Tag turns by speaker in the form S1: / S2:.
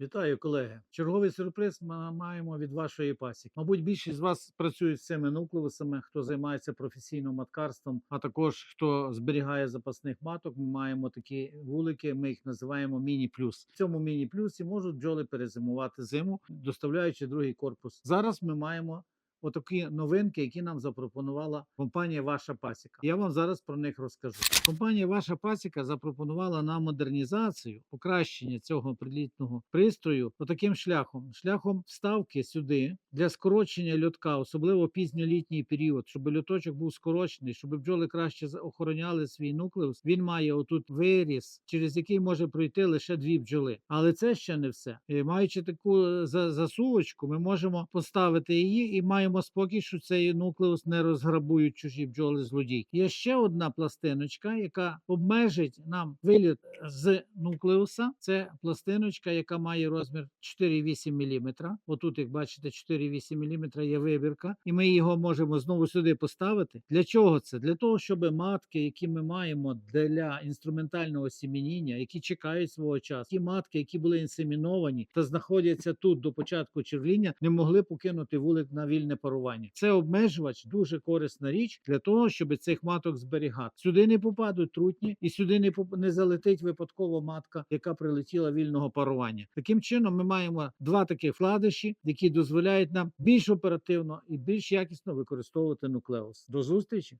S1: Вітаю, колеги. Черговий сюрприз ми маємо від вашої пасіки. Мабуть, більшість з вас працюють з цими нуклеусами, хто займається професійним маткарством, а також хто зберігає запасних маток. Ми маємо такі вулики. Ми їх називаємо міні плюс. В цьому міні плюсі можуть бджоли перезимувати зиму, доставляючи другий корпус. Зараз ми маємо. Отакі новинки, які нам запропонувала компанія Ваша Пасіка. Я вам зараз про них розкажу. Компанія Ваша Пасіка запропонувала нам модернізацію, покращення цього прилітного пристрою таким шляхом: шляхом вставки сюди для скорочення льотка, особливо пізньолітній період, щоб льоточок був скорочений, щоб бджоли краще охороняли свій нуклеус. Він має отут виріс, через який може пройти лише дві бджоли. Але це ще не все. Е, Маючи таку е, засувочку, ми можемо поставити її і маємо спокій, що цей нуклеус не розграбують чужі бджоли злодійки. Є ще одна пластиночка, яка обмежить нам виліт з нуклеуса. Це пластиночка, яка має розмір 4,8 мм. Отут, як бачите, 4,8 мм є вибірка, і ми його можемо знову сюди поставити. Для чого це? Для того, щоб матки, які ми маємо для інструментального сімініння, які чекають свого часу, ті матки, які були інсеміновані та знаходяться тут до початку червління, не могли покинути вулик на вільне парування. Це обмежувач дуже корисна річ для того, щоб цих маток зберігати. Сюди не попадуть трутні, і сюди не поп- не залетить випадково матка, яка прилетіла вільного парування. Таким чином, ми маємо два такі вкладиші, які дозволяють нам більш оперативно і більш якісно використовувати нуклеус. До зустрічі!